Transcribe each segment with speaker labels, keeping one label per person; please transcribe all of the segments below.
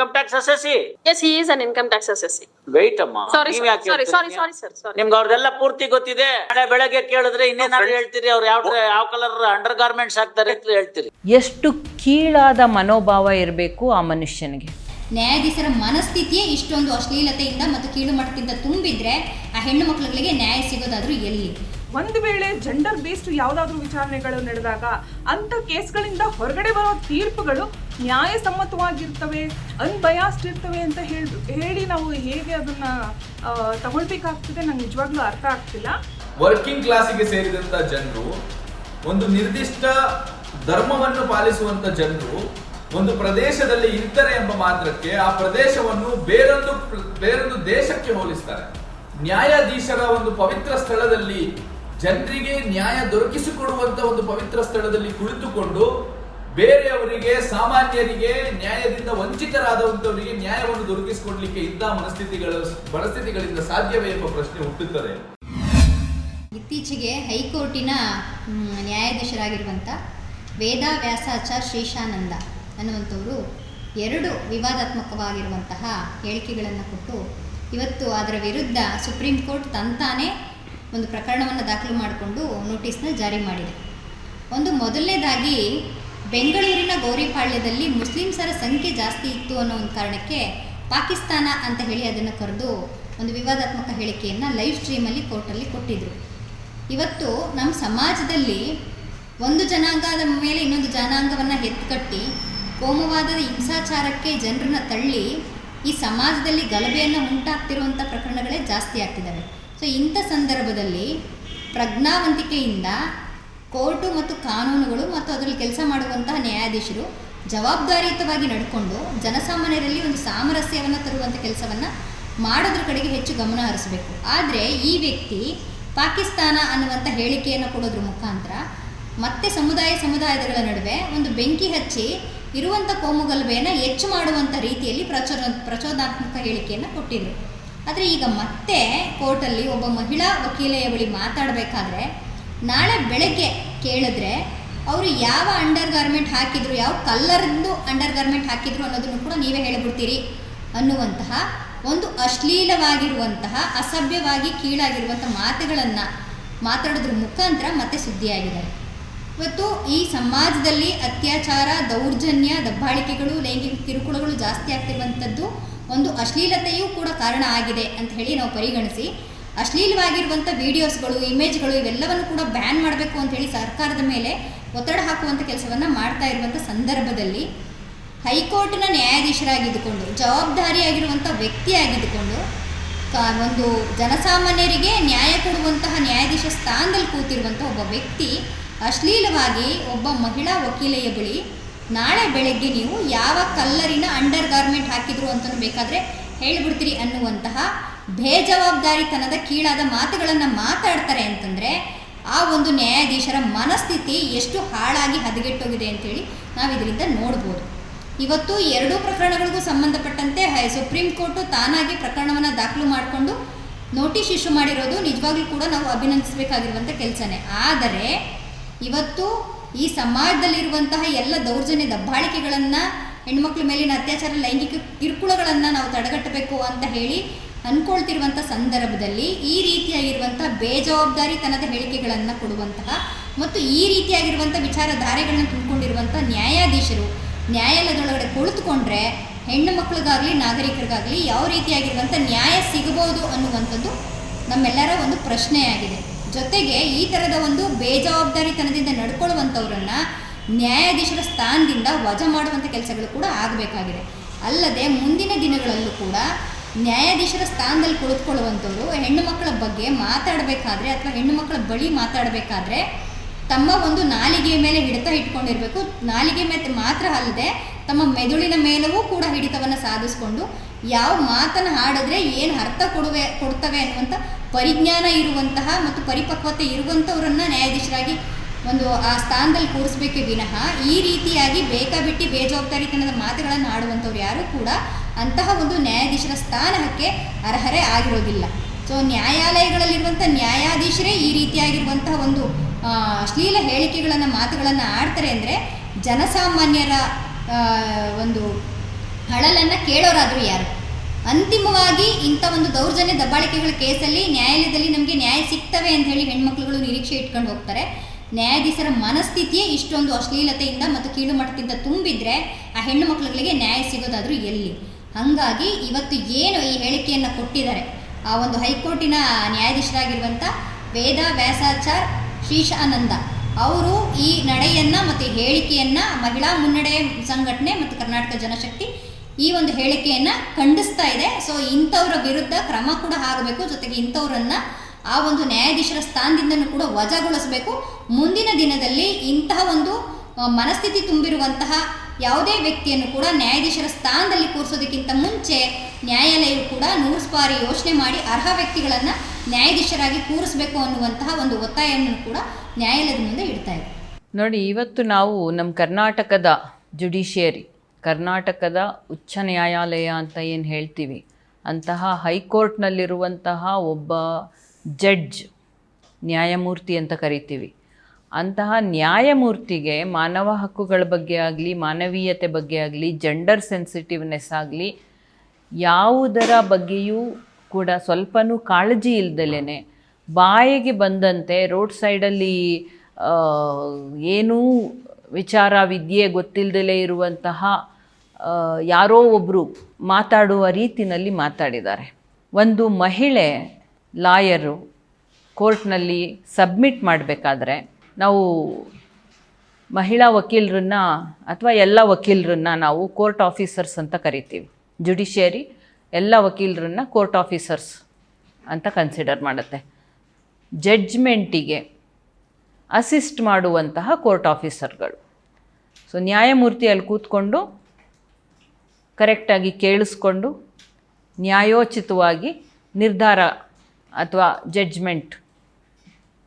Speaker 1: Income tax assessee
Speaker 2: as he is an income tax assessee.
Speaker 1: Wait ಅಮ್ಮ
Speaker 2: sorry
Speaker 1: ಸಾರಿ
Speaker 2: ಸಾರಿ
Speaker 1: ಯಾಕೆ
Speaker 2: ಸಾರಿ ಸಾರಿ
Speaker 1: ಹೇಳ್ತೀರಿ?
Speaker 2: sorry.
Speaker 1: ನಿಮ್ಗೆ ಅವ್ರದೆಲ್ಲ ಪೂರ್ತಿ ಗೊತ್ತಿದೆ. ನಾಳೆ ಬೆಳಗ್ಗೆ ಕೇಳಿದ್ರೆ ಇನ್ನೇನಾದ್ರು ಹೇಳ್ತೀರಿ? ಅವ್ರು ಯಾವ ಯಾವ ಕಲರ್ ಅಂಡರ್ ಗಾರ್ಮೆಂಟ್ಸ್ ಹಾಕ್ತಾರೆ ಅಂತ ಹೇಳ್ತೀರಿ.
Speaker 3: ಎಷ್ಟು ಕೀಳಾದ ಮನೋಭಾವ ಇರಬೇಕು ಆ ಮನುಷ್ಯನಿಗೆ?
Speaker 4: ನ್ಯಾಯಾಧೀಶರ ಮನಸ್ಥಿತಿಯೇ ಇಷ್ಟೊಂದು ಅಶ್ಲೀಲತೆಯಿಂದ ಮತ್ತು ಕೀಳುಮಟ್ಟದಿಂದ ತುಂಬಿದ್ರೆ ಆ ಹೆಣ್ಣು ಮಕ್ಕಳುಗಳಿಗೆ ನ್ಯಾಯ ಸಿಗೋದಾದ್ರೂ ಎಲ್ಲಿ?
Speaker 5: ಒಂದು ವೇಳೆ ಜೆಂಡರ್ ಬೇಸ್ಡ್ ಯಾವುದಾದ್ರೂ ವಿಚಾರಣೆಗಳು ನಡೆದಾಗ ಅಂತ ಕೇಸ್ಗಳಿಂದ ಹೊರಗಡೆ ಬರೋ ತೀರ್ಪುಗಳು ನ್ಯಾಯಸಮ್ಮತವಾಗಿರ್ತವೆ ಅನ್ಬಯಾಸ್ಡ್ ಇರ್ತವೆ ಅಂತ ಹೇಳಿ ನಾವು ಹೇಗೆ ಅದನ್ನ ತಗೊಳ್ಬೇಕಾಗ್ತದೆ ನಂಗೆ ನಿಜವಾಗ್ಲೂ ಅರ್ಥ ಆಗ್ತಿಲ್ಲ.
Speaker 6: ವರ್ಕಿಂಗ್ ಕ್ಲಾಸಿಗೆ ಸೇರಿದಂತ ಜನರು, ಒಂದು ನಿರ್ದಿಷ್ಟ ಧರ್ಮವನ್ನು ಪಾಲಿಸುವಂತ ಜನರು, ಒಂದು ಪ್ರದೇಶದಲ್ಲಿ ಇರ್ತಾರೆ ಎಂಬ ಮಾತ್ರಕ್ಕೆ ಆ ಪ್ರದೇಶವನ್ನು ಬೇರೊಂದು ಬೇರೊಂದು ದೇಶಕ್ಕೆ ಹೋಲಿಸ್ತಾರೆ. ನ್ಯಾಯಾಧೀಶರ ಒಂದು ಪವಿತ್ರ ಸ್ಥಳದಲ್ಲಿ ಜನರಿಗೆ ನ್ಯಾಯ ದೊರಕಿಸಿಕೊಡುವಂತ ಒಂದು ಪವಿತ್ರ ಸ್ಥಳದಲ್ಲಿ ಕುಳಿತುಕೊಂಡು ಬೇರೆಯವರಿಗೆ, ಸಾಮಾನ್ಯರಿಗೆ, ನ್ಯಾಯದಿಂದ ವಂಚಿತರಾದವಂತವರಿಗೆ ನ್ಯಾಯವನ್ನು ದೊರಕಿಸಿಕೊಡ್ಲಿಕ್ಕೆ ಇಂತಹ ಮನಸ್ಥಿತಿಗಳ, ಮನಸ್ಥಿತಿಗಳಿಂದ ಸಾಧ್ಯವೇ ಎಂಬ ಪ್ರಶ್ನೆ ಹುಟ್ಟುತ್ತದೆ.
Speaker 4: ಇತ್ತೀಚೆಗೆ ಹೈಕೋರ್ಟಿನ ನ್ಯಾಯಾಧೀಶರಾಗಿರುವಂಥ ವೇದಾ ವ್ಯಾಸಾಚಾರ್ ಶ್ರೀಶಾನಂದ ಅನ್ನುವಂಥವರು ಎರಡು ವಿವಾದಾತ್ಮಕವಾಗಿರುವಂತಹ ಹೇಳಿಕೆಗಳನ್ನು ಕೊಟ್ಟು ಇವತ್ತು ಅದರ ವಿರುದ್ಧ ಸುಪ್ರೀಂ ಕೋರ್ಟ್ ತಂತಾನೇ ಒಂದು ಪ್ರಕರಣವನ್ನು ದಾಖಲು ಮಾಡಿಕೊಂಡು ನೋಟಿಸ್ನ ಜಾರಿ ಮಾಡಿದೆ. ಒಂದು ಮೊದಲನೇದಾಗಿ, ಬೆಂಗಳೂರಿನ ಗೌರಿಪಾಳ್ಯದಲ್ಲಿ ಮುಸ್ಲಿಮ್ಸರ ಸಂಖ್ಯೆ ಜಾಸ್ತಿ ಇತ್ತು ಅನ್ನೋ ಒಂದು ಕಾರಣಕ್ಕೆ ಪಾಕಿಸ್ತಾನ ಅಂತ ಹೇಳಿ ಅದನ್ನು ಕರೆದು ಒಂದು ವಿವಾದಾತ್ಮಕ ಹೇಳಿಕೆಯನ್ನು ಲೈವ್ ಸ್ಟ್ರೀಮಲ್ಲಿ ಕೋರ್ಟಲ್ಲಿ ಕೊಟ್ಟಿದ್ದರು ಇವತ್ತು ನಮ್ಮ ಸಮಾಜದಲ್ಲಿ ಒಂದು ಜನಾಂಗದ ಮೇಲೆ ಇನ್ನೊಂದು ಜನಾಂಗವನ್ನು ಎತ್ತುಕಟ್ಟಿ ಕೋಮುವಾದದ ಹಿಂಸಾಚಾರಕ್ಕೆ ಜನರನ್ನ ತಳ್ಳಿ ಈ ಸಮಾಜದಲ್ಲಿ ಗಲಭೆಯನ್ನು ಉಂಟಾಗ್ತಿರುವಂಥ ಪ್ರಕರಣಗಳೇ ಜಾಸ್ತಿ ಆಗ್ತಿದ್ದಾವೆ ಸೊ ಇಂಥ ಸಂದರ್ಭದಲ್ಲಿ ಪ್ರಜ್ಞಾವಂತಿಕೆಯಿಂದ ಕೋರ್ಟು ಮತ್ತು ಕಾನೂನುಗಳು ಮತ್ತು ಅದರಲ್ಲಿ ಕೆಲಸ ಮಾಡುವಂತಹ ನ್ಯಾಯಾಧೀಶರು ಜವಾಬ್ದಾರಿಯುತವಾಗಿ ನಡ್ಕೊಂಡು ಜನಸಾಮಾನ್ಯರಲ್ಲಿ ಒಂದು ಸಾಮರಸ್ಯವನ್ನು ತರುವಂಥ ಕೆಲಸವನ್ನು ಮಾಡೋದ್ರ ಕಡೆಗೆ ಹೆಚ್ಚು ಗಮನ ಹರಿಸಬೇಕು. ಆದರೆ ಈ ವ್ಯಕ್ತಿ ಪಾಕಿಸ್ತಾನ ಅನ್ನುವಂಥ ಹೇಳಿಕೆಯನ್ನು ಕೊಡೋದ್ರ ಮುಖಾಂತರ ಮತ್ತೆ ಸಮುದಾಯ ಸಮುದಾಯಗಳ ನಡುವೆ ಒಂದು ಬೆಂಕಿ ಹಚ್ಚಿ ಇರುವಂಥ ಕೋಮುಗಲಭೆಯನ್ನು ಹೆಚ್ಚು ಮಾಡುವಂಥ ರೀತಿಯಲ್ಲಿ ಪ್ರಚೋದ ಪ್ರಚೋದನಾತ್ಮಕ ಹೇಳಿಕೆಯನ್ನು ಕೊಟ್ಟಿದ್ರು. ಆದರೆ ಈಗ ಮತ್ತೆ ಕೋರ್ಟಲ್ಲಿ ಒಬ್ಬ ಮಹಿಳಾ ವಕೀಲೆಯ ಬಳಿ ಮಾತಾಡಬೇಕಾದ್ರೆ, ನಾಳೆ ಬೆಳಗ್ಗೆ ಕೇಳಿದ್ರೆ ಅವರು ಯಾವ ಅಂಡರ್ ಗಾರ್ಮೆಂಟ್ ಹಾಕಿದ್ರು, ಯಾವ ಕಲ್ಲರ್ದು ಅಂಡರ್ ಗಾರ್ಮೆಂಟ್ ಹಾಕಿದ್ರು ಅನ್ನೋದನ್ನು ಕೂಡ ನೀವೇ ಹೇಳಿಬಿಡ್ತೀರಿ ಅನ್ನುವಂತಹ ಒಂದು ಅಶ್ಲೀಲವಾಗಿರುವಂತಹ, ಅಸಭ್ಯವಾಗಿ ಕೀಳಾಗಿರುವಂಥ ಮಾತುಗಳನ್ನು ಮಾತಾಡೋದ್ರ ಮುಖಾಂತರ ಮತ್ತೆ ಸುದ್ದಿಯಾಗಿದ್ದಾರೆ ಇವತ್ತು ಈ ಸಮಾಜದಲ್ಲಿ ಅತ್ಯಾಚಾರ, ದೌರ್ಜನ್ಯ, ದಬ್ಬಾಳಿಕೆಗಳು, ಲೈಂಗಿಕ ಕಿರುಕುಳಗಳು ಜಾಸ್ತಿ ಆಗ್ತಿರುವಂಥದ್ದು ಒಂದು ಅಶ್ಲೀಲತೆಯೂ ಕೂಡ ಕಾರಣ ಆಗಿದೆ ಅಂತ ಹೇಳಿ ನಾವು ಪರಿಗಣಿಸಿ. ಅಶ್ಲೀಲವಾಗಿರುವಂಥ ವಿಡಿಯೋಸ್ಗಳು ಇಮೇಜ್ಗಳು ಇವೆಲ್ಲವನ್ನು ಕೂಡ ಬ್ಯಾನ್ ಮಾಡಬೇಕು ಅಂತ ಹೇಳಿ ಸರ್ಕಾರದ ಮೇಲೆ ಒತ್ತಡ ಹಾಕುವಂಥ ಕೆಲಸವನ್ನು ಮಾಡ್ತಾ ಇರುವಂಥ ಸಂದರ್ಭದಲ್ಲಿ ಹೈಕೋರ್ಟ್ನ ನ್ಯಾಯಾಧೀಶರಾಗಿದ್ದುಕೊಂಡು ಜವಾಬ್ದಾರಿಯಾಗಿರುವಂಥ ವ್ಯಕ್ತಿಯಾಗಿದ್ದುಕೊಂಡು ಒಂದು ಜನಸಾಮಾನ್ಯರಿಗೆ ನ್ಯಾಯ ಕೊಡುವಂತಹ ನ್ಯಾಯಾಧೀಶ ಸ್ಥಾನದಲ್ಲಿ ಕೂತಿರುವಂಥ ಒಬ್ಬ ವ್ಯಕ್ತಿ ಅಶ್ಲೀಲವಾಗಿ ಒಬ್ಬ ಮಹಿಳಾ ವಕೀಲೆಯ ಬಳಿ ನಾಳೆ ಬೆಳಗ್ಗೆ ನೀವು ಯಾವ ಕಲ್ಲರಿನ ಅಂಡರ್ ಗಾರ್ಮೆಂಟ್ ಹಾಕಿದ್ರು ಅಂತಲೂ ಬೇಕಾದರೆ ಹೇಳ್ಬಿಡ್ತೀರಿ ಅನ್ನುವಂತಹ ಬೇಜವಾಬ್ದಾರಿತನದ ಕೀಳಾದ ಮಾತುಗಳನ್ನು ಮಾತಾಡ್ತಾರೆ ಅಂತಂದರೆ ಆ ಒಂದು ನ್ಯಾಯಾಧೀಶರ ಮನಸ್ಥಿತಿ ಎಷ್ಟು ಹಾಳಾಗಿ ಹದಗೆಟ್ಟೋಗಿದೆ ಅಂತೇಳಿ ನಾವು ಇದರಿಂದ ನೋಡ್ಬೋದು. ಇವತ್ತು ಎರಡೂ ಪ್ರಕರಣಗಳಿಗೂ ಸಂಬಂಧಪಟ್ಟಂತೆ ಸುಪ್ರೀಂ ಕೋರ್ಟು ತಾನಾಗಿ ಪ್ರಕರಣವನ್ನು ದಾಖಲು ಮಾಡಿಕೊಂಡು ನೋಟಿಸ್ ಇಶ್ಯೂ ಮಾಡಿರೋದು ನಿಜವಾಗ್ಲೂ ಕೂಡ ನಾವು ಅಭಿನಂದಿಸಬೇಕಾಗಿರುವಂಥ ಕೆಲಸನೇ. ಆದರೆ ಇವತ್ತು ಈ ಸಮಾಜದಲ್ಲಿರುವಂತಹ ಎಲ್ಲ ದೌರ್ಜನ್ಯ ದಬ್ಬಾಳಿಕೆಗಳನ್ನು ಹೆಣ್ಮಕ್ಳ ಮೇಲಿನ ಅತ್ಯಾಚಾರ, ಲೈಂಗಿಕ ಕಿರುಕುಳಗಳನ್ನು ನಾವು ತಡೆಗಟ್ಟಬೇಕು ಅಂತ ಹೇಳಿ ಅಂದ್ಕೊಳ್ತಿರುವಂಥ ಸಂದರ್ಭದಲ್ಲಿ ಈ ರೀತಿಯಾಗಿರುವಂಥ ಬೇಜವಾಬ್ದಾರಿತನದ ಹೇಳಿಕೆಗಳನ್ನು ಕೊಡುವಂತಹ ಮತ್ತು ಈ ರೀತಿಯಾಗಿರುವಂಥ ವಿಚಾರಧಾರೆಗಳನ್ನ ತುಂಬಿಕೊಂಡಿರುವಂಥ ನ್ಯಾಯಾಧೀಶರು ನ್ಯಾಯಾಲಯದೊಳಗಡೆ ಕುಳಿತುಕೊಂಡ್ರೆ ಹೆಣ್ಣು ಮಕ್ಕಳಿಗಾಗಲಿ, ನಾಗರಿಕರಿಗಾಗಲಿ ಯಾವ ರೀತಿಯಾಗಿರುವಂಥ ನ್ಯಾಯ ಸಿಗಬಹುದು ಅನ್ನುವಂಥದ್ದು ನಮ್ಮೆಲ್ಲರ ಒಂದು ಪ್ರಶ್ನೆಯಾಗಿದೆ. ಜೊತೆಗೆ ಈ ಥರದ ಒಂದು ಬೇಜವಾಬ್ದಾರಿತನದಿಂದ ನಡ್ಕೊಳ್ಳುವಂಥವ್ರನ್ನ ನ್ಯಾಯಾಧೀಶರ ಸ್ಥಾನದಿಂದ ವಜಾ ಮಾಡುವಂಥ ಕೆಲಸಗಳು ಕೂಡ ಆಗಬೇಕಾಗಿದೆ. ಅಲ್ಲದೆ ಮುಂದಿನ ದಿನಗಳಲ್ಲೂ ಕೂಡ ನ್ಯಾಯಾಧೀಶರ ಸ್ಥಾನದಲ್ಲಿ ಕುಳಿತುಕೊಳ್ಳುವಂಥವ್ರು, ಹೆಣ್ಣು ಮಕ್ಕಳ ಬಗ್ಗೆ ಮಾತಾಡಬೇಕಾದ್ರೆ ಅಥವಾ ಹೆಣ್ಣು ಮಕ್ಕಳ ಬಳಿ ಮಾತಾಡಬೇಕಾದ್ರೆ ತಮ್ಮ ಒಂದು ನಾಲಿಗೆಯ ಮೇಲೆ ಹಿಡಿತ ಇಟ್ಕೊಂಡಿರಬೇಕು. ನಾಲಿಗೆ ಮೇಲೆ ಮಾತ್ರ ಅಲ್ಲದೆ ತಮ್ಮ ಮೆದುಳಿನ ಮೇಲೂ ಕೂಡ ಹಿಡಿತವನ್ನು ಸಾಧಿಸ್ಕೊಂಡು ಯಾವ ಮಾತನ್ನು ಹಾಡಿದ್ರೆ ಏನು ಅರ್ಥ ಕೊಡುವೆ, ಕೊಡ್ತವೆ ಅನ್ನುವಂಥ ಪರಿಜ್ಞಾನ ಇರುವಂತಹ ಮತ್ತು ಪರಿಪಕ್ವತೆ ಇರುವಂಥವರನ್ನು ನ್ಯಾಯಾಧೀಶರಾಗಿ ಒಂದು ಆ ಸ್ಥಾನದಲ್ಲಿ ಕೂರಿಸ್ಬೇಕೆ ವಿನಃ ಈ ರೀತಿಯಾಗಿ ಬೇಕಾಬಿಟ್ಟಿ ಬೇಜವಾಬ್ದಾರಿತನದ ಮಾತುಗಳನ್ನು ಆಡುವಂಥವ್ರು ಯಾರೂ ಕೂಡ ಅಂತಹ ಒಂದು ನ್ಯಾಯಾಧೀಶರ ಸ್ಥಾನಕ್ಕೆ ಅರ್ಹರೇ ಆಗಿರೋದಿಲ್ಲ. ಸೊ ನ್ಯಾಯಾಲಯಗಳಲ್ಲಿರುವಂಥ ನ್ಯಾಯಾಧೀಶರೇ ಈ ರೀತಿಯಾಗಿರುವಂತಹ ಒಂದು ಶ್ಲೀಲ ಹೇಳಿಕೆಗಳನ್ನು ಮಾತುಗಳನ್ನು ಆಡ್ತಾರೆ ಅಂದರೆ ಜನಸಾಮಾನ್ಯರ ಒಂದು ಅಳಲನ್ನು ಕೇಳೋರಾದರೂ ಯಾರು? ಅಂತಿಮವಾಗಿ ಇಂಥ ಒಂದು ದೌರ್ಜನ್ಯ ದಬ್ಬಾಳಿಕೆಗಳ ಕೇಸಲ್ಲಿ ನ್ಯಾಯಾಲಯದಲ್ಲಿ ನಮಗೆ ನ್ಯಾಯ ಸಿಗ್ತವೆ ಅಂತ ಹೇಳಿ ಹೆಣ್ಮಕ್ಳುಗಳು ನಿರೀಕ್ಷೆ ಇಟ್ಕೊಂಡು ಹೋಗ್ತಾರೆ. ನ್ಯಾಯಾಧೀಶರ ಮನಸ್ಥಿತಿಯೇ ಇಷ್ಟೊಂದು ಅಶ್ಲೀಲತೆಯಿಂದ ಮತ್ತು ಕೀಳು ಮಟ್ಟದಿಂದ ತುಂಬಿದ್ರೆ ಆ ಹೆಣ್ಣು ಮಕ್ಕಳುಗಳಿಗೆ ನ್ಯಾಯ ಸಿಗೋದಾದರೂ ಎಲ್ಲಿ? ಹಾಗಾಗಿ ಇವತ್ತು ಏನು ಈ ಹೇಳಿಕೆಯನ್ನು ಕೊಟ್ಟಿದ್ದಾರೆ? ಆ ಒಂದು ಹೈಕೋರ್ಟಿನ ನ್ಯಾಯಾಧೀಶರಾಗಿರುವಂಥ ವೇದ ವ್ಯಾಸಾಚಾರ್ ಶ್ರೀಶಾನಂದ ಅವರು ಈ ನಡೆಯನ್ನು ಮತ್ತು ಹೇಳಿಕೆಯನ್ನು ಮಹಿಳಾ ಮುನ್ನಡೆ ಸಂಘಟನೆ ಮತ್ತು ಕರ್ನಾಟಕ ಜನಶಕ್ತಿ ಈ ಒಂದು ಹೇಳಿಕೆಯನ್ನು ಖಂಡಿಸ್ತಾ ಇದೆ. ಸೊ ಇಂಥವ್ರ ವಿರುದ್ಧ ಕ್ರಮ ಕೂಡ ಆಗಬೇಕು ಜೊತೆಗೆ ಇಂಥವ್ರನ್ನ ಆ ಒಂದು ನ್ಯಾಯಾಧೀಶರ ಸ್ಥಾನದಿಂದನೂ ಕೂಡ ವಜಾಗೊಳಿಸಬೇಕು. ಮುಂದಿನ ದಿನದಲ್ಲಿ ಇಂತಹ ಒಂದು ಮನಸ್ಥಿತಿ ತುಂಬಿರುವಂತಹ ಯಾವುದೇ ವ್ಯಕ್ತಿಯನ್ನು ಕೂಡ ನ್ಯಾಯಾಧೀಶರ ಸ್ಥಾನದಲ್ಲಿ ಕೂರಿಸೋದಕ್ಕಿಂತ ಮುಂಚೆ ನ್ಯಾಯಾಲಯವು ಕೂಡ ನೂರು ಬಾರಿ ಯೋಚನೆ ಮಾಡಿ ಅರ್ಹ ವ್ಯಕ್ತಿಗಳನ್ನು ನ್ಯಾಯಾಧೀಶರಾಗಿ ಕೂರಿಸಬೇಕು ಅನ್ನುವಂತಹ ಒಂದು ಒತ್ತಾಯವನ್ನು ಕೂಡ ನ್ಯಾಯಾಲಯದ ಮುಂದೆ ಇಡ್ತಾ ಇದೆ.
Speaker 3: ನೋಡಿ, ಇವತ್ತು ನಾವು ನಮ್ಮ ಕರ್ನಾಟಕದ ಜುಡಿಷಿಯರಿ ಕರ್ನಾಟಕದ ಉಚ್ಚ ನ್ಯಾಯಾಲಯ ಅಂತ ಏನು ಹೇಳ್ತೀವಿ? ಅಂತಹ ಹೈಕೋರ್ಟ್ನಲ್ಲಿರುವಂತಹ ಒಬ್ಬ ಜಡ್ಜ್ ನ್ಯಾಯಮೂರ್ತಿ ಅಂತ ಕರಿತೀವಿ. ಅಂತಹ ನ್ಯಾಯಮೂರ್ತಿಗೆ ಮಾನವ ಹಕ್ಕುಗಳ ಬಗ್ಗೆ ಆಗಲಿ, ಮಾನವೀಯತೆ ಬಗ್ಗೆ ಆಗಲಿ ಜೆಂಡರ್ ಸೆನ್ಸಿಟಿವ್ನೆಸ್ ಆಗಲಿ ಯಾವುದರ ಬಗ್ಗೆಯೂ ಕೂಡ ಸ್ವಲ್ಪನೂ ಕಾಳಜಿ ಇಲ್ದಲೇ ಬಾಯಿಗೆ ಬಂದಂತೆ ರೋಡ್ ಸೈಡಲ್ಲಿ ಏನೂ ವಿಚಾರ, ವಿದ್ಯೆ ಗೊತ್ತಿಲ್ಲದಲೇ ಇರುವಂತಹ ಯಾರೋ ಒಬ್ಬರು ಮಾತಾಡುವ ರೀತಿಯಲ್ಲಿ ಮಾತಾಡಿದ್ದಾರೆ. ಒಂದು ಮಹಿಳೆ ಲಾಯರು ಕೋರ್ಟ್ನಲ್ಲಿ ಸಬ್ಮಿಟ್ ಮಾಡಬೇಕಾದ್ರೆ ನಾವು ಮಹಿಳಾ ವಕೀಲರನ್ನ ಅಥವಾ ಎಲ್ಲ ವಕೀಲರನ್ನ ನಾವು ಕೋರ್ಟ್ ಆಫೀಸರ್ಸ್ ಅಂತ ಕರಿತೀವಿ. ಜುಡಿಷಿಯರಿ ಎಲ್ಲ ವಕೀಲರನ್ನ ಕೋರ್ಟ್ ಆಫೀಸರ್ಸ್ ಅಂತ ಕನ್ಸಿಡರ್ ಮಾಡುತ್ತೆ. ಜಡ್ಜ್ಮೆಂಟಿಗೆ ಅಸಿಸ್ಟ್ ಮಾಡುವಂತಹ ಕೋರ್ಟ್ ಆಫೀಸರ್ಗಳು. ಸೊ, ನ್ಯಾಯಮೂರ್ತಿ ಅಲ್ಲಿ ಕೂತ್ಕೊಂಡು ಕರೆಕ್ಟಾಗಿ ಕೇಳಿಸ್ಕೊಂಡು ನ್ಯಾಯೋಚಿತವಾಗಿ ನಿರ್ಧಾರ ಅಥವಾ ಜಡ್ಜ್ಮೆಂಟ್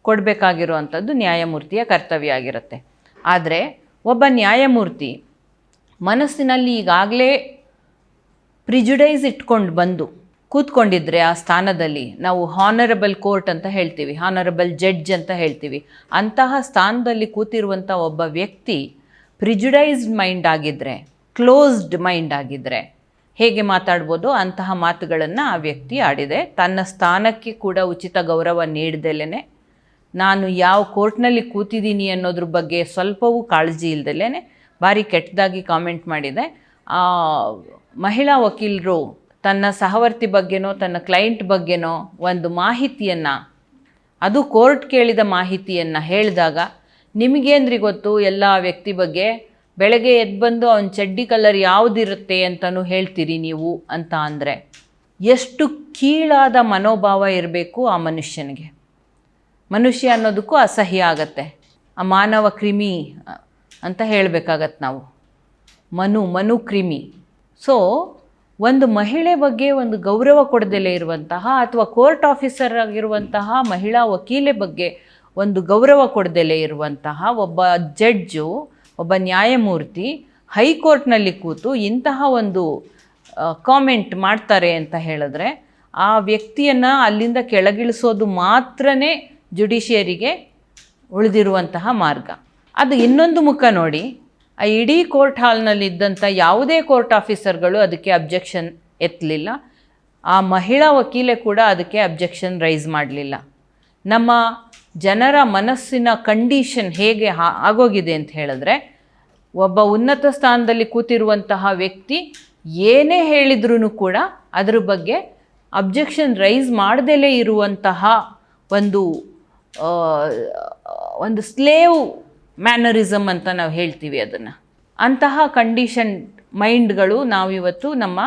Speaker 3: ಕೊಡಬೇಕಾಗಿರುವಂಥದ್ದು ನ್ಯಾಯಮೂರ್ತಿಯ ಕರ್ತವ್ಯ ಆಗಿರುತ್ತೆ. ಆದರೆ, ಒಬ್ಬ ನ್ಯಾಯಮೂರ್ತಿ ಮನಸ್ಸಿನಲ್ಲಿ ಈಗಾಗಲೇ ಪ್ರಿಜುಡೈಸ್ ಇಟ್ಕೊಂಡು ಬಂದು ಕೂತ್ಕೊಂಡಿದ್ರೆ ಆ ಸ್ಥಾನದಲ್ಲಿ ನಾವು ಹಾನರಬಲ್ ಕೋರ್ಟ್ ಅಂತ ಹೇಳ್ತೀವಿ ಹಾನರಬಲ್ ಜಡ್ಜ್ ಅಂತ ಹೇಳ್ತೀವಿ. ಅಂತಹ ಸ್ಥಾನದಲ್ಲಿ ಕೂತಿರುವಂಥ ಒಬ್ಬ ವ್ಯಕ್ತಿ ಪ್ರಿಜುಡೈಸ್ಡ್ ಮೈಂಡ್ ಆಗಿದ್ದರೆ ಕ್ಲೋಸ್ಡ್ ಮೈಂಡ್ ಆಗಿದ್ದರೆ ಹೇಗೆ ಮಾತಾಡ್ಬೋದು? ಅಂತಹ ಮಾತುಗಳನ್ನು ಆ ವ್ಯಕ್ತಿ ಆಡಿದೆ. ತನ್ನ ಸ್ಥಾನಕ್ಕೆ ಕೂಡ ಉಚಿತ ಗೌರವ ನೀಡ್ದಲೇ ನಾನು ಯಾವ ಕೋರ್ಟ್ನಲ್ಲಿ ಕೂತಿದ್ದೀನಿ ಅನ್ನೋದ್ರ ಬಗ್ಗೆ ಸ್ವಲ್ಪವೂ ಕಾಳಜಿ ಇಲ್ದಲೇ ಭಾರಿ ಕೆಟ್ಟದಾಗಿ ಕಾಮೆಂಟ್ ಮಾಡಿದೆ. ಮಹಿಳಾ ವಕೀಲರು ತನ್ನ ಸಹವರ್ತಿ ಬಗ್ಗೆನೋ, ತನ್ನ ಕ್ಲೈಂಟ್ ಬಗ್ಗೆನೋ ಒಂದು ಮಾಹಿತಿಯನ್ನು, ಅದು ಕೋರ್ಟ್ ಕೇಳಿದ ಮಾಹಿತಿಯನ್ನು ಹೇಳಿದಾಗ ನಿಮಗೇನ್ರಿ ಗೊತ್ತು ಎಲ್ಲ ವ್ಯಕ್ತಿ ಬಗ್ಗೆ? ಬೆಳಗ್ಗೆ ಎದ್ದು ಬಂದು ಅವನ ಚಡ್ಡಿ ಕಲರ್ ಯಾವುದಿರುತ್ತೆ ಅಂತಲೂ ಹೇಳ್ತೀರಿ ನೀವು ಅಂತ ಅಂದರೆ ಎಷ್ಟು ಕೀಳಾದ ಮನೋಭಾವ ಇರಬೇಕು ಆ ಮನುಷ್ಯನಿಗೆ. ಮನುಷ್ಯ ಅನ್ನೋದಕ್ಕೂ ಅಸಹ್ಯ ಆಗತ್ತೆ. ಆ ಮಾನವ ಕ್ರಿಮಿ ಅಂತ ಹೇಳಬೇಕಾಗತ್ತೆ ನಾವು. ಮನು ಮನು ಕ್ರಿಮಿ. ಸೊ ಒಂದು ಮಹಿಳೆ ಬಗ್ಗೆ ಒಂದು ಗೌರವ ಕೊಡದಲೇ ಇರುವಂತಹ ಅಥವಾ ಕೋರ್ಟ್ ಆಫೀಸರ್ ಆಗಿರುವಂತಹ ಮಹಿಳಾ ವಕೀಲೆ ಬಗ್ಗೆ ಒಂದು ಗೌರವ ಕೊಡದಲೇ ಇರುವಂತಹ ಒಬ್ಬ ಜಡ್ಜು, ಒಬ್ಬ ನ್ಯಾಯಮೂರ್ತಿ ಹೈಕೋರ್ಟ್ನಲ್ಲಿ ಕೂತು ಇಂತಹ ಒಂದು ಕಾಮೆಂಟ್ ಮಾಡ್ತಾರೆ ಅಂತ ಹೇಳಿದ್ರೆ ಆ ವ್ಯಕ್ತಿಯನ್ನು ಅಲ್ಲಿಂದ ಕೆಳಗಿಳಿಸೋದು ಮಾತ್ರನೇ ಜುಡಿಷಿಯರಿಗೆ ಉಳಿದಿರುವಂತಹ ಮಾರ್ಗ. ಅದು ಇನ್ನೊಂದು ಮುಖ ನೋಡಿ. ಆ ಇಡೀ ಕೋರ್ಟ್ ಹಾಲ್ನಲ್ಲಿದ್ದಂಥ ಯಾವುದೇ ಕೋರ್ಟ್ ಆಫೀಸರ್ಗಳು ಅದಕ್ಕೆ ಅಬ್ಜೆಕ್ಷನ್ ಎತ್ತಲಿಲ್ಲ. ಆ ಮಹಿಳಾ ವಕೀಲೆ ಕೂಡ ಅದಕ್ಕೆ ಅಬ್ಜೆಕ್ಷನ್ ರೈಸ್ ಮಾಡಲಿಲ್ಲ. ನಮ್ಮ ಜನರ ಮನಸ್ಸಿನ ಕಂಡೀಷನ್ ಹೇಗೆ ಆಗೋಗಿದೆ ಅಂತ ಹೇಳಿದ್ರೆ, ಒಬ್ಬ ಉನ್ನತ ಸ್ಥಾನದಲ್ಲಿ ಕೂತಿರುವಂತಹ ವ್ಯಕ್ತಿ ಏನೇ ಹೇಳಿದ್ರೂ ಕೂಡ ಅದರ ಬಗ್ಗೆ ಅಬ್ಜೆಕ್ಷನ್ ರೈಸ್ ಮಾಡದಲೇ ಇರುವಂತಹ ಒಂದು ಒಂದು ಸ್ಲೇವ್ ಮ್ಯಾನರಿಸಮ್ ಅಂತ ನಾವು ಹೇಳ್ತೀವಿ ಅದನ್ನು. ಅಂತಹ ಕಂಡೀಷನ್ ಮೈಂಡ್ಗಳು ನಾವಿವತ್ತು ನಮ್ಮ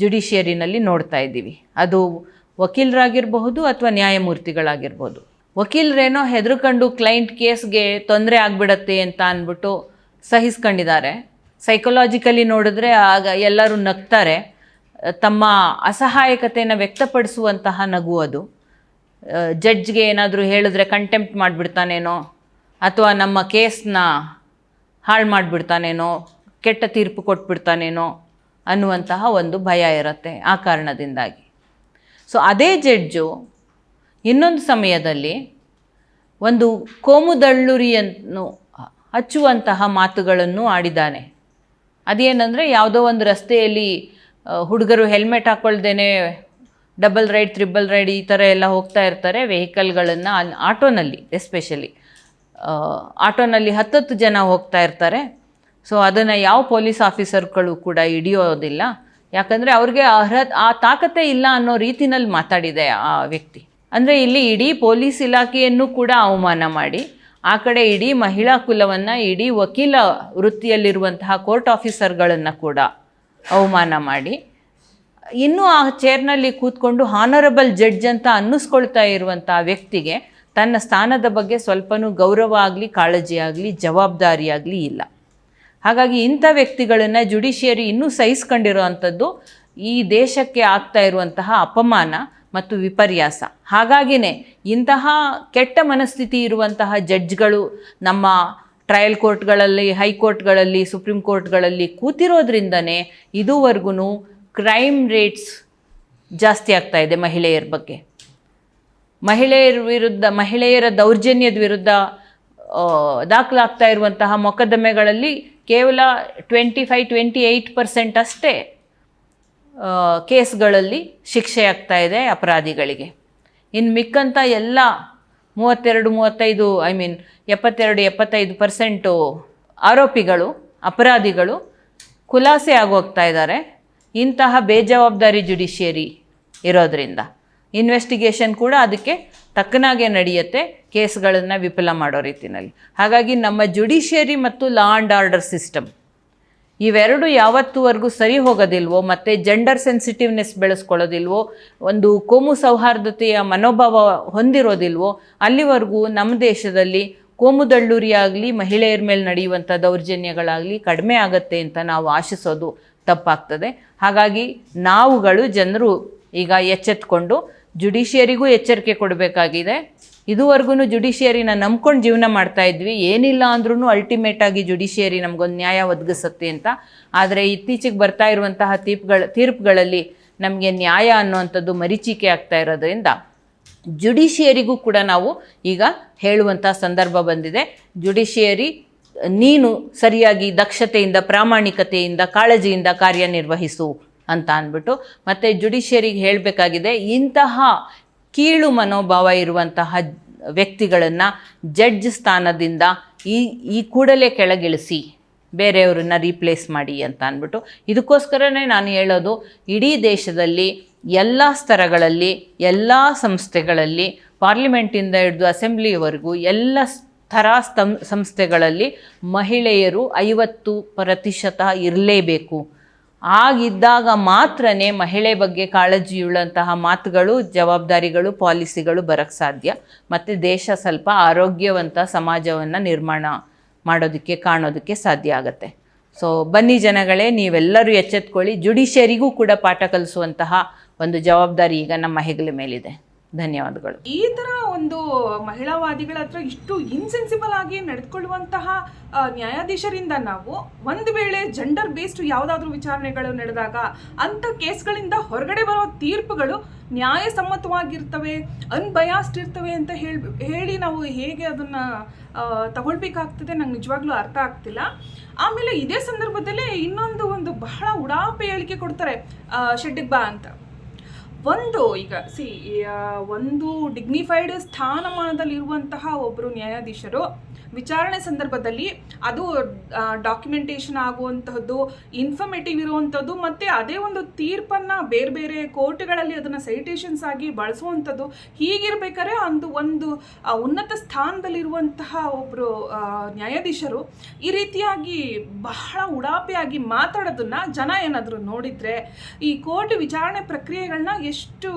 Speaker 3: ಜುಡಿಷಿಯರಿನಲ್ಲಿ ನೋಡ್ತಾ ಇದ್ದೀವಿ. ಅದು ವಕೀಲರಾಗಿರಬಹುದು ಅಥವಾ ನ್ಯಾಯಮೂರ್ತಿಗಳಾಗಿರ್ಬೋದು ವಕೀಲರೇನೋ ಹೆದರ್ಕೊಂಡು ಕ್ಲೈಂಟ್ ಕೇಸ್ಗೆ ತೊಂದರೆ ಆಗಿಬಿಡತ್ತೆ ಅಂತ ಅಂದ್ಬಿಟ್ಟು ಸಹಿಸ್ಕೊಂಡಿದ್ದಾರೆ. ಸೈಕಲಾಜಿಕಲಿ ನೋಡಿದ್ರೆ ಆಗ ಎಲ್ಲರೂ ನಗ್ತಾರೆ. ತಮ್ಮ ಅಸಹಾಯಕತೆಯನ್ನು ವ್ಯಕ್ತಪಡಿಸುವಂತಹ ನಗು ಅದು. ಜಡ್ಜ್ಗೆ ಏನಾದರೂ ಹೇಳಿದ್ರೆ ಕಂಟೆಂಪ್ಟ್ ಮಾಡಿಬಿಡ್ತಾನೇನೋ. ಅಥವಾ ನಮ್ಮ ಕೇಸನ್ನ ಹಾಳು ಮಾಡಿಬಿಡ್ತಾನೇನೋ, ಕೆಟ್ಟ ತೀರ್ಪು ಕೊಟ್ಬಿಡ್ತಾನೇನೋ ಅನ್ನುವಂತಹ ಒಂದು ಭಯ ಇರುತ್ತೆ ಆ ಕಾರಣದಿಂದಾಗಿ. ಸೊ ಅದೇ ಜಡ್ಜು ಇನ್ನೊಂದು ಸಮಯದಲ್ಲಿ ಒಂದು ಕೋಮುದಳ್ಳುರಿಯನ್ನು ಹಚ್ಚುವಂತಹ ಮಾತುಗಳನ್ನು ಆಡಿದ್ದಾನೆ. ಅದೇನಂದರೆ ಯಾವುದೋ ಒಂದು ರಸ್ತೆಯಲ್ಲಿ ಹುಡುಗರು ಹೆಲ್ಮೆಟ್ ಹಾಕ್ಕೊಳ್ದೇನೆ ಡಬಲ್ ರೈಡ್, ತ್ರಿಬಲ್ ರೈಡ್ ಈ ಥರ ಎಲ್ಲ ಹೋಗ್ತಾ ಇರ್ತಾರೆ ವೆಹಿಕಲ್ಗಳನ್ನು ಆಟೋನಲ್ಲಿ, ಎಸ್ಪೆಷಲಿ. ಆಟೋನಲ್ಲಿ ಹತ್ತತ್ತು ಜನ ಹೋಗ್ತಾ ಇರ್ತಾರೆ. ಸೊ ಅದನ್ನು ಯಾವ ಪೊಲೀಸ್ ಆಫೀಸರ್ಗಳು ಕೂಡ ಹಿಡಿಯೋದಿಲ್ಲ. ಯಾಕಂದರೆ ಅವ್ರಿಗೆ ಅರ್ಹತ್, ಆ ತಾಕತೆ ಇಲ್ಲ ಅನ್ನೋ ರೀತಿನಲ್ಲಿ ಮಾತಾಡಿದೆ ಆ ವ್ಯಕ್ತಿ. ಅಂದರೆ ಇಲ್ಲಿ ಇಡೀ ಪೊಲೀಸ್ ಇಲಾಖೆಯನ್ನು ಕೂಡ ಅವಮಾನ ಮಾಡಿ, ಆ ಕಡೆ ಇಡೀ ಮಹಿಳಾ ಕುಲವನ್ನು, ಇಡೀ ವಕೀಲ ವೃತ್ತಿಯಲ್ಲಿರುವಂತಹ ಕೋರ್ಟ್ ಆಫೀಸರ್ಗಳನ್ನು ಕೂಡ ಅವಮಾನ ಮಾಡಿ. ಇನ್ನೂ ಆ ಚೇರ್ನಲ್ಲಿ ಕೂತ್ಕೊಂಡು ಹಾನರಬಲ್ ಜಡ್ಜ್ ಅಂತ ಅನ್ನಿಸ್ಕೊಳ್ತಾ ಇರುವಂಥ ವ್ಯಕ್ತಿಗೆ ತನ್ನ ಸ್ಥಾನದ ಬಗ್ಗೆ ಸ್ವಲ್ಪನೂ ಗೌರವ ಆಗಲಿ, ಕಾಳಜಿ ಆಗಲಿ, ಜವಾಬ್ದಾರಿ ಆಗಲಿ ಇಲ್ಲ. ಹಾಗಾಗಿ ಇಂಥ ವ್ಯಕ್ತಿಗಳನ್ನು ಜುಡಿಷಿಯರಿ ಇನ್ನೂ ಸಹಿಸ್ಕೊಂಡಿರೋ ಅಂಥದ್ದು ಈ ದೇಶಕ್ಕೆ ಆಗ್ತಾ ಇರುವಂತಹ ಅಪಮಾನ ಮತ್ತು ವಿಪರ್ಯಾಸ. ಹಾಗಾಗಿನೇ ಇಂತಹ ಕೆಟ್ಟ ಮನಸ್ಥಿತಿ ಇರುವಂತಹ ಜಡ್ಜ್ಗಳು ನಮ್ಮ ಟ್ರಯಲ್ ಕೋರ್ಟ್ಗಳಲ್ಲಿ ಹೈಕೋರ್ಟ್ಗಳಲ್ಲಿ ಸುಪ್ರೀಂ ಕೋರ್ಟ್ಗಳಲ್ಲಿ ಕೂತಿರೋದ್ರಿಂದನೇ ಇದುವರೆಗೂ ಕ್ರೈಮ್ ರೇಟ್ಸ್ ಜಾಸ್ತಿ ಆಗ್ತಾ ಇದೆ ಮಹಿಳೆಯರ ಬಗ್ಗೆ. ಮಹಿಳೆಯರ ವಿರುದ್ಧ, ಮಹಿಳೆಯರ ದೌರ್ಜನ್ಯದ ವಿರುದ್ಧ ದಾಖಲಾಗ್ತಾ ಇರುವಂತಹ ಮೊಕದ್ದಮೆಗಳಲ್ಲಿ ಕೇವಲ twenty five twenty eight percent ಅಷ್ಟೇ ಕೇಸ್ಗಳಲ್ಲಿ ಶಿಕ್ಷೆ ಆಗ್ತಾ ಇದೆ ಅಪರಾಧಿಗಳಿಗೆ. ಇನ್ನು ಮಿಕ್ಕಂಥ ಎಲ್ಲ ಮೂವತ್ತೆರಡು, ಮೂವತ್ತೈದು ಐ ಮೀನ್ ಎಪ್ಪತ್ತೆರಡು, ಎಪ್ಪತ್ತೈದು ಪರ್ಸೆಂಟು ಆರೋಪಿಗಳು, ಅಪರಾಧಿಗಳು ಖುಲಾಸೆ ಆಗೋಗ್ತಾ ಇದ್ದಾರೆ. ಇಂತಹ ಬೇಜವಾಬ್ದಾರಿ ಜುಡಿಷಿಯರಿ ಇರೋದ್ರಿಂದ. ಇನ್ವೆಸ್ಟಿಗೇಷನ್ ಕೂಡ ಅದಕ್ಕೆ ತಕ್ಕನಾಗೆ ನಡೆಯುತ್ತೆ, ಕೇಸ್ಗಳನ್ನು ವಿಫಲ ಮಾಡೋ ರೀತಿಯಲ್ಲಿ ಹಾಗಾಗಿ ನಮ್ಮ ಜುಡಿಷಿಯರಿ ಮತ್ತು ಲಾ ಆ್ಯಂಡ್ ಆರ್ಡರ್ ಸಿಸ್ಟಮ್ ಇವೆರಡು ಯಾವತ್ತುವರೆಗೂ ಸರಿ ಹೋಗೋದಿಲ್ವೋ, ಮತ್ತು ಜೆಂಡರ್ ಸೆನ್ಸಿಟಿವ್ನೆಸ್ ಬೆಳೆಸ್ಕೊಳ್ಳೋದಿಲ್ವೋ, ಒಂದು ಕೋಮು ಸೌಹಾರ್ದತೆಯ ಮನೋಭಾವ ಹೊಂದಿರೋದಿಲ್ವೋ, ಅಲ್ಲಿವರೆಗೂ ನಮ್ಮ ದೇಶದಲ್ಲಿ ಕೋಮು ದಳ್ಳೂರಿಯಾಗಲಿ, ಮಹಿಳೆಯರ ಮೇಲೆ ನಡೆಯುವಂಥ ದೌರ್ಜನ್ಯಗಳಾಗಲಿ ಕಡಿಮೆ ಆಗತ್ತೆ ಅಂತ ನಾವು ಆಶಿಸೋದು ತಪ್ಪಾಗ್ತದೆ. ಹಾಗಾಗಿ ನಾವುಗಳು ಜನರು ಈಗ ಎಚ್ಚೆತ್ಕೊಂಡು ಜುಡಿಷಿಯರಿಗೂ ಎಚ್ಚರಿಕೆ ಕೊಡಬೇಕಾಗಿದೆ. ಇದುವರೆಗೂ ಜುಡಿಷಿಯರಿನ ನಂಬ್ಕೊಂಡು ಜೀವನ ಮಾಡ್ತಾ ಇದ್ವಿ. ಏನಿಲ್ಲ ಅಂದ್ರೂ ಅಲ್ಟಿಮೇಟಾಗಿ ಜುಡಿಷಿಯರಿ ನಮಗೊಂದು ನ್ಯಾಯ ಒದಗಿಸುತ್ತೆ ಅಂತ. ಆದರೆ ಇತ್ತೀಚೆಗೆ ಬರ್ತಾ ಇರುವಂತಹ ತೀರ್ಪುಗಳ ತೀರ್ಪುಗಳಲ್ಲಿ ನಮಗೆ ನ್ಯಾಯ ಅನ್ನುವಂಥದ್ದು ಮರೀಚಿಕೆ ಆಗ್ತಾ ಇರೋದ್ರಿಂದ ಜುಡಿಷಿಯರಿಗೂ ಕೂಡ ನಾವು ಈಗ ಹೇಳುವಂಥ ಸಂದರ್ಭ ಬಂದಿದೆ. ಜುಡಿಷಿಯರಿ ನೀನು ಸರಿಯಾಗಿ ದಕ್ಷತೆಯಿಂದ, ಪ್ರಾಮಾಣಿಕತೆಯಿಂದ, ಕಾಳಜಿಯಿಂದ ಕಾರ್ಯನಿರ್ವಹಿಸು. ಅಂತ ಅಂದ್ಬಿಟ್ಟು ಮತ್ತು ಜುಡಿಷಿಯರಿಗೆ ಹೇಳಬೇಕಾಗಿದೆ, ಇಂತಹ ಕೀಳು ಮನೋಭಾವ ಇರುವಂತಹ ವ್ಯಕ್ತಿಗಳನ್ನು ಜಡ್ಜ್ ಸ್ಥಾನದಿಂದ ಈ ಈ ಕೂಡಲೇ ಕೆಳಗಿಳಿಸಿ, ಬೇರೆಯವ್ರನ್ನ ರೀಪ್ಲೇಸ್ ಮಾಡಿ ಅಂತ ಅಂದ್ಬಿಟ್ಟು. ಇದಕ್ಕೋಸ್ಕರನೇ ನಾನು ಹೇಳೋದು, ಇಡೀ ದೇಶದಲ್ಲಿ ಎಲ್ಲ ಸ್ತರಗಳಲ್ಲಿ ಎಲ್ಲ ಸಂಸ್ಥೆಗಳಲ್ಲಿ ಪಾರ್ಲಿಮೆಂಟಿಂದ ಹಿಡಿದು ಅಸೆಂಬ್ಲಿವರೆಗೂ ಎಲ್ಲ ಥರ ಸಂಸ್ಥೆಗಳಲ್ಲಿ ಮಹಿಳೆಯರು ಐವತ್ತು ಪ್ರತಿಶತ ಇರಲೇಬೇಕು. ಆಗಿದ್ದಾಗ ಮಾತ್ರನೇ ಮಹಿಳೆ ಬಗ್ಗೆ ಕಾಳಜಿಯುಳ್ಳಂತಹ ಮಾತುಗಳು, ಜವಾಬ್ದಾರಿಗಳು, ಪಾಲಿಸಿಗಳು ಬರೋಕ್ಕೆ ಸಾಧ್ಯ. ಮತ್ತು ದೇಶ ಸ್ವಲ್ಪ ಆರೋಗ್ಯವಂತ ಸಮಾಜವನ್ನು ನಿರ್ಮಾಣ ಮಾಡೋದಕ್ಕೆ, ಕಾಣೋದಕ್ಕೆ ಸಾಧ್ಯ ಆಗುತ್ತೆ. ಸೊ ಬನ್ನಿ ಜನಗಳೇ, ನೀವೆಲ್ಲರೂ ಎಚ್ಚೆತ್ಕೊಳ್ಳಿ. ಜುಡಿಷಿಯರಿಗೂ ಕೂಡ ಪಾಠ ಕಲಿಸುವಂತಹ ಒಂದು ಜವಾಬ್ದಾರಿ ಈಗ ನಮ್ಮ ಹೆಗಲ ಮೇಲಿದೆ. ಧನ್ಯವಾದಗಳು.
Speaker 5: ಈ ತರ ಒಂದು ಮಹಿಳಾವಾದಿಗಳ ಹತ್ರ ಇಷ್ಟು ಇನ್ಸೆನ್ಸಿಬಲ್ ಆಗಿ ನಡೆದುಕೊಳ್ಳುವಂತಹ ನ್ಯಾಯಾಧೀಶರಿಂದ ನಾವು ಒಂದು ವೇಳೆ ಜೆಂಡರ್ ಬೇಸ್ಡ್ ಯಾವುದಾದ್ರೂ ವಿಚಾರಣೆಗಳು ನಡೆದಾಗ ಅಂಥ ಕೇಸ್ಗಳಿಂದ ಹೊರಗಡೆ ಬರೋ ತೀರ್ಪುಗಳು ನ್ಯಾಯಸಮ್ಮತವಾಗಿರ್ತವೆ ಅನ್ಬಯಾಸ್ಡ್ ಇರ್ತವೆ ಅಂತ ಹೇಳಿ ನಾವು ಹೇಗೆ ಅದನ್ನ ತಗೊಳ್ಬೇಕಾಗ್ತದೆ ನಂಗೆ ನಿಜವಾಗ್ಲೂ ಅರ್ಥ ಆಗ್ತಿಲ್ಲ. ಆಮೇಲೆ ಇದೇ ಸಂದರ್ಭದಲ್ಲಿ ಇನ್ನೊಂದು ಒಂದು ಬಹಳ ಉಡಾಪೆ ಹೇಳಿಕೆ ಕೊಡ್ತಾರೆ ಶೆಡ್ಡಿಗ್ ಬಾ ಅಂತ. ಒಂದು ಈಗ ಸಿ ಒಂದು ಡಿಗ್ನಿಫೈಡ್ ಸ್ಥಾನಮಾನದಲ್ಲಿರುವಂತಹ ಒಬ್ಬರು ನ್ಯಾಯಾಧೀಶರು ವಿಚಾರಣೆ ಸಂದರ್ಭದಲ್ಲಿ ಅದು ಡಾಕ್ಯುಮೆಂಟೇಶನ್ ಆಗುವಂತಹದ್ದು ಇನ್ಫಾರ್ಮೇಟಿವ್ ಇರುವಂಥದ್ದು ಮತ್ತು ಅದೇ ಒಂದು ತೀರ್ಪನ್ನು ಬೇರೆ ಬೇರೆ ಕೋರ್ಟ್ಗಳಲ್ಲಿ ಅದನ್ನು ಸೈಟೇಷನ್ಸ್ ಆಗಿ ಬಳಸುವಂಥದ್ದು ಹೀಗಿರ್ಬೇಕಾದ್ರೆ ಒಂದು ಒಂದು ಉನ್ನತ ಸ್ಥಾನದಲ್ಲಿರುವಂತಹ ಒಬ್ಬರು ನ್ಯಾಯಾಧೀಶರು ಈ ರೀತಿಯಾಗಿ ಬಹಳ ಉಡಾಪೆಯಾಗಿ ಮಾತಾಡೋದನ್ನ ಜನ ಏನಾದರೂ ನೋಡಿದರೆ ಈ ಕೋರ್ಟ್ ವಿಚಾರಣೆ ಪ್ರಕ್ರಿಯೆಗಳನ್ನ ಎಷ್ಟು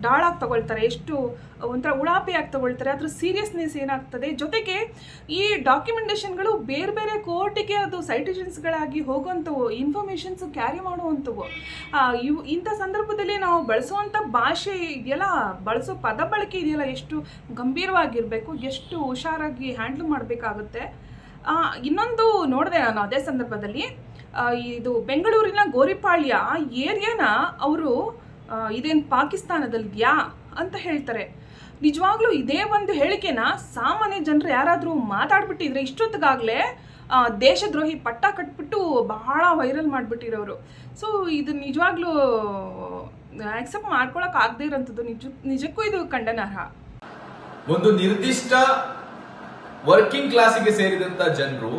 Speaker 5: ಡಾಳಾಗಿ ತಗೊಳ್ತಾರೆ, ಎಷ್ಟು ಒಂಥರ ಉಡಾಪೆಯಾಗಿ ತಗೊಳ್ತಾರೆ, ಅದ್ರ ಸೀರಿಯಸ್ನೆಸ್ ಏನಾಗ್ತದೆ? ಜೊತೆಗೆ ಈ ಡಾಕ್ಯುಮೆಂಟೇಷನ್ಗಳು ಬೇರೆ ಬೇರೆ ಕೋರ್ಟಿಗೆ ಅದು ಸೈಟೇಷನ್ಸ್ಗಳಾಗಿ ಹೋಗುವಂಥವು ಇನ್ಫಾರ್ಮೇಷನ್ಸ್ ಕ್ಯಾರಿ ಮಾಡುವಂಥವು. ಇವು ಇಂಥ ಸಂದರ್ಭದಲ್ಲಿ ನಾವು ಬಳಸುವಂಥ ಭಾಷೆ ಇದೆಯಲ್ಲ, ಬಳಸೋ ಪದ ಬಳಕೆ ಇದೆಯಲ್ಲ, ಎಷ್ಟು ಗಂಭೀರವಾಗಿರಬೇಕು, ಎಷ್ಟು ಹುಷಾರಾಗಿ ಹ್ಯಾಂಡಲ್ ಮಾಡಬೇಕಾಗುತ್ತೆ. ಇನ್ನೊಂದು ನೋಡಿದೆ ನಾನು ಅದೇ ಸಂದರ್ಭದಲ್ಲಿ ಇದು ಬೆಂಗಳೂರಿನ ಗೋರಿಪಾಳ್ಯ ಏರಿಯಾನ ಅವರು ಇದೇನು ಪಾಕಿಸ್ತಾನದಲ್ಲಿದೆಯಾ ಅಂತ ಹೇಳ್ತಾರೆ. ನಿಜವಾಗ್ಲೂ ಇದೇ ಒಂದು ಹೇಳಿಕೆನ ಸಾಮಾನ್ಯ ಜನರು ಯಾರಾದರೂ ಮಾತಾಡ್ಬಿಟ್ಟಿದ್ರೆ ಇಷ್ಟೊತ್ತಿಗಾಗಲೇ ದೇಶದ್ರೋಹಿ ಪಟ್ಟ ಕಟ್ಬಿಟ್ಟು ಬಹಳ ವೈರಲ್ ಮಾಡಿಬಿಟ್ಟಿರೋರು. ಸೊ ಇದು ನಿಜವಾಗ್ಲೂ ಆಕ್ಸೆಪ್ಟ್ ಮಾಡ್ಕೊಳಕ್ ಆಗದೆ ಇರೋಂಥದ್ದು ನಿಜ, ನಿಜಕ್ಕೂ ಇದು ಖಂಡನಾರ್ಹ.
Speaker 6: ಒಂದು ನಿರ್ದಿಷ್ಟ ವರ್ಕಿಂಗ್ ಕ್ಲಾಸಿಗೆ ಸೇರಿದಂತ ಜನರು,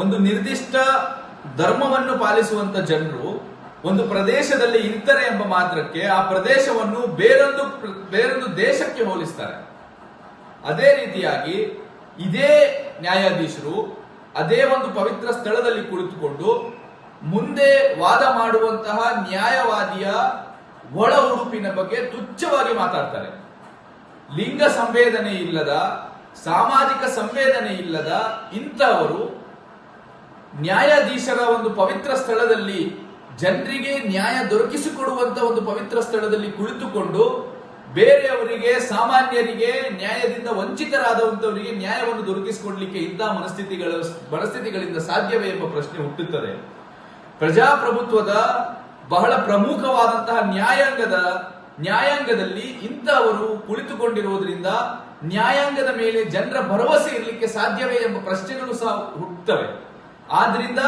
Speaker 6: ಒಂದು ನಿರ್ದಿಷ್ಟ ಧರ್ಮವನ್ನು ಪಾಲಿಸುವಂತ ಜನರು ಒಂದು ಪ್ರದೇಶದಲ್ಲಿ ಇರ್ತಾರೆ ಎಂಬ ಮಾತ್ರಕ್ಕೆ ಆ ಪ್ರದೇಶವನ್ನು ಬೇರೊಂದು ಬೇರೊಂದು ದೇಶಕ್ಕೆ ಹೋಲಿಸ್ತಾರೆ. ಅದೇ ರೀತಿಯಾಗಿ ಇದೇ ನ್ಯಾಯಾಧೀಶರು ಅದೇ ಒಂದು ಪವಿತ್ರ ಸ್ಥಳದಲ್ಲಿ ಕುಳಿತುಕೊಂಡು ಮುಂದೆ ವಾದ ಮಾಡುವಂತಹ ನ್ಯಾಯವಾದಿಯ ಒಳ ಉಡುಪಿನ ಬಗ್ಗೆ ತುಚ್ಛವಾಗಿ ಮಾತಾಡ್ತಾರೆ. ಲಿಂಗ ಸಂವೇದನೆ ಇಲ್ಲದ, ಸಾಮಾಜಿಕ ಸಂವೇದನೆ ಇಲ್ಲದ ಇಂಥವರು ನ್ಯಾಯಾಧೀಶರ ಒಂದು ಪವಿತ್ರ ಸ್ಥಳದಲ್ಲಿ ಜನರಿಗೆ ನ್ಯಾಯ ದೊರಕಿಸಿಕೊಡುವಂತ ಒಂದು ಪವಿತ್ರ ಸ್ಥಳದಲ್ಲಿ ಕುಳಿತುಕೊಂಡು ಬೇರೆಯವರಿಗೆ, ಸಾಮಾನ್ಯರಿಗೆ, ನ್ಯಾಯದಿಂದ ವಂಚಿತರಾದಂತವರಿಗೆ ನ್ಯಾಯವನ್ನು ದೊರಕಿಸಿಕೊಡ್ಲಿಕ್ಕೆ ಇಂತಹ ಮನಸ್ಥಿತಿಗಳ, ಮನಸ್ಥಿತಿಗಳಿಂದ ಸಾಧ್ಯವೇ ಎಂಬ ಪ್ರಶ್ನೆ ಹುಟ್ಟುತ್ತದೆ. ಪ್ರಜಾಪ್ರಭುತ್ವದ ಬಹಳ ಪ್ರಮುಖವಾದಂತಹ ನ್ಯಾಯಾಂಗದ, ನ್ಯಾಯಾಂಗದಲ್ಲಿ ಇಂಥವರು ಕುಳಿತುಕೊಂಡಿರುವುದರಿಂದ ನ್ಯಾಯಾಂಗದ ಮೇಲೆ ಜನರ ಭರವಸೆ ಇರಲಿಕ್ಕೆ ಸಾಧ್ಯವೇ ಎಂಬ ಪ್ರಶ್ನೆಗಳು ಸಹ ಹುಟ್ಟುತ್ತವೆ. ಆದ್ರಿಂದ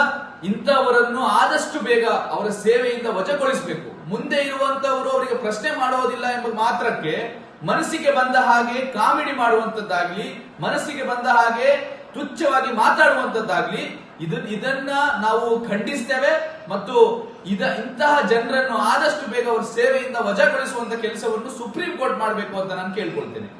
Speaker 6: ಇಂಥವರನ್ನು ಆದಷ್ಟು ಬೇಗ ಅವರ ಸೇವೆಯಿಂದ ವಜಗೊಳಿಸಬೇಕು. ಮುಂದೆ ಇರುವಂತವರು ಅವರಿಗೆ ಪ್ರಶ್ನೆ ಮಾಡೋದಿಲ್ಲ ಎಂಬ ಮಾತ್ರಕ್ಕೆ ಮನಸ್ಸಿಗೆ ಬಂದ ಹಾಗೆ ಕಾಮಿಡಿ ಮಾಡುವಂತದ್ದಾಗ್ಲಿ ಮನಸ್ಸಿಗೆ ಬಂದ ಹಾಗೆ ತುಚ್ಛವಾಗಿ ಮಾತಾಡುವಂತದ್ದಾಗ್ಲಿ ಇದನ್ನ ಇದನ್ನ ನಾವು ಖಂಡಿಸ್ತೇವೆ ಮತ್ತು ಇದ ಇಂತಹ ಜನರನ್ನು ಆದಷ್ಟು ಬೇಗ ಅವರ ಸೇವೆಯಿಂದ ವಜಾಗೊಳಿಸುವಂತ ಕೆಲಸವನ್ನು ಸುಪ್ರೀಂ ಕೋರ್ಟ್ ಮಾಡಬೇಕು ಅಂತ ನಾನು ಕೇಳ್ಕೊಳ್ತೇನೆ.